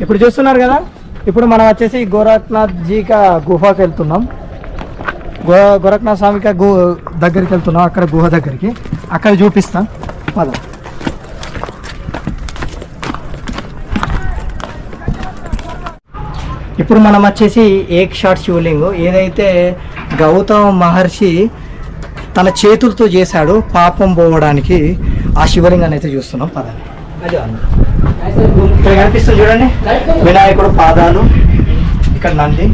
ఇప్పుడు చూస్తున్నారు కదా? ఇప్పుడు మనం వచ్చేసి గోరఖ్నాథ్ జీక గుహకి వెళ్తున్నాం. గో గోరఖ్నాథ్ స్వామికి గు దగ్గరికి వెళ్తున్నాం అక్కడ గుహ దగ్గరికి. అక్కడ చూపిస్తాం. పద. ఇప్పుడు మనం వచ్చేసి ఏక్ షాట్ శివలింగు. ఏదైతే గౌతమ మహర్షి తన చేతులతో చేశాడు పాపం పోవడానికి ఆ శివలింగాన్ని అయితే చూస్తున్నాం. పదండి. ఇక్కడ కనిపిస్తుంది చూడండి. వినాయకుడు పాదాలు ఇక్కడ నంది.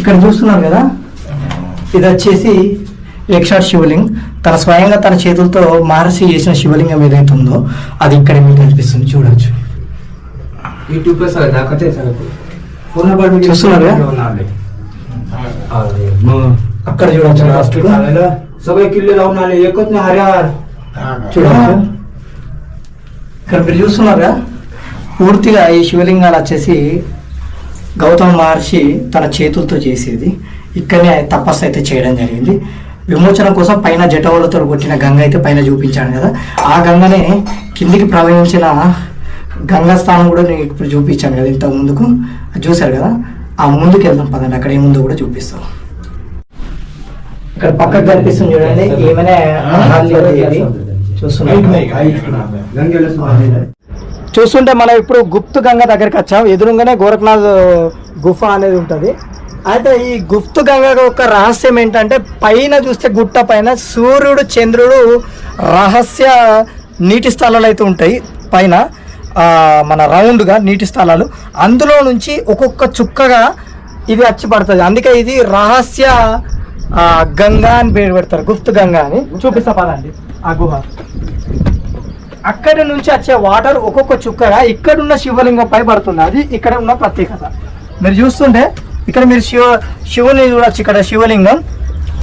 ఇక్కడ చూస్తున్నాం కదా? ఇది వచ్చేసి యక్షార్ శివలింగ్. తన స్వయంగా తన చేతులతో మహర్షి చేసిన శివలింగం ఏదైతే ఉందో అది ఇక్కడ మీకు కనిపిస్తుంది. చూడవచ్చు చూస్తున్నారు అక్కడ చూడవచ్చు లాస్ట్ सगळे किल्ले लावून आले एकच नाही हऱ्यावर చూడొచ్చు ఇక్కడ మీరు చూస్తున్నారుగా పూర్తిగా ఈ శివలింగాలు వచ్చేసి గౌతమ మహర్షి తన చేతులతో చేసేది ఇక్కడనే తపస్సు అయితే చేయడం జరిగింది విమోచన కోసం పైన జటవులతో కొట్టిన గంగ అయితే పైన చూపించాను కదా ఆ గంగనే కిందికి ప్రవహించిన గంగా స్థానం కూడా నేను ఇప్పుడు చూపించాను కదా ఇంత ముందుకు అది చూశారు కదా ఆ ముందుకు వెళ్దాం పదండి అక్కడ ఏముందో కూడా చూపిస్తాం ఇక్కడ పక్కకు కనిపిస్తుంది చూడండి. ఏమైనా చూస్తుంటే మనం ఇప్పుడు గుప్తు గంగ దగ్గరికి వచ్చాం. ఎదురుగానే గోరఖనాథ్ గుఫ అనేది ఉంటుంది. అయితే ఈ గుప్తు గంగ యొక్క రహస్యం ఏంటంటే పైన చూస్తే గుట్ట పైన సూర్యుడు చంద్రుడు రహస్య నీటి స్థలాలు అయితే ఉంటాయి. పైన మన రౌండ్గా నీటి స్థలాలు. అందులో నుంచి ఒక్కొక్క చుక్కగా ఇది వచ్చి పడుతుంది అందుకే ఇది రహస్య గంగా అని పేరు పెడతారు. గుప్త గంగా అని. చూపిస్తా పదండి. ఆ గుహ. అక్కడి నుంచి వచ్చే వాటర్ ఒక్కొక్క చుక్కగా ఇక్కడున్న శివలింగం పై పడుతుంది. అది ఇక్కడ ఉన్న ప్రత్యేకత. మీరు చూస్తుంటే ఇక్కడ మీరు శివ శివుని చూడొచ్చు. ఇక్కడ శివలింగం.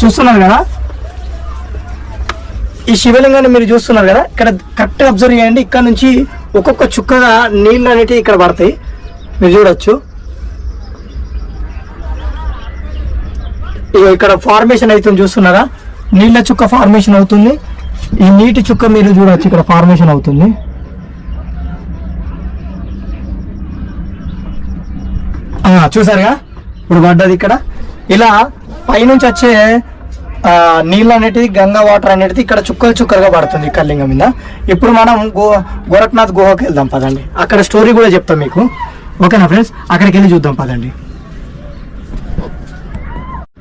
చూస్తున్నారు కదా? ఈ శివలింగాన్ని మీరు చూస్తున్నారు కదా? ఇక్కడ కరెక్ట్ అబ్జర్వ్ చేయండి. ఇక్కడ నుంచి ఒక్కొక్క చుక్కగా నీళ్ళు అనేటివి ఇక్కడ పడతాయి. మీరు చూడొచ్చు. ఇక్కడ ఫార్మేషన్ అవుతుంది చూస్తున్నారా? నీళ్ళ చుక్క ఫార్మేషన్ అవుతుంది. ఈ నీటి చుక్క మీరు చూడవచ్చు ఇక్కడ ఫార్మేషన్ అవుతుంది. చూసారుగా? ఇప్పుడు పడ్డది ఇక్కడ. ఇలా పైనుంచి వచ్చే నీళ్ళు అనేటిది గంగా వాటర్ అనేది ఇక్కడ చుక్కలు చుక్కలుగా పడుతుంది కల్లింగం మీద. ఇప్పుడు మనం గో గోరఖనాథ్ గుహకి వెళ్దాం పదండి. అక్కడ స్టోరీ కూడా చెప్తాం మీకు. ఓకేనా ఫ్రెండ్స్ అక్కడికి వెళ్ళి చూద్దాం పదండి.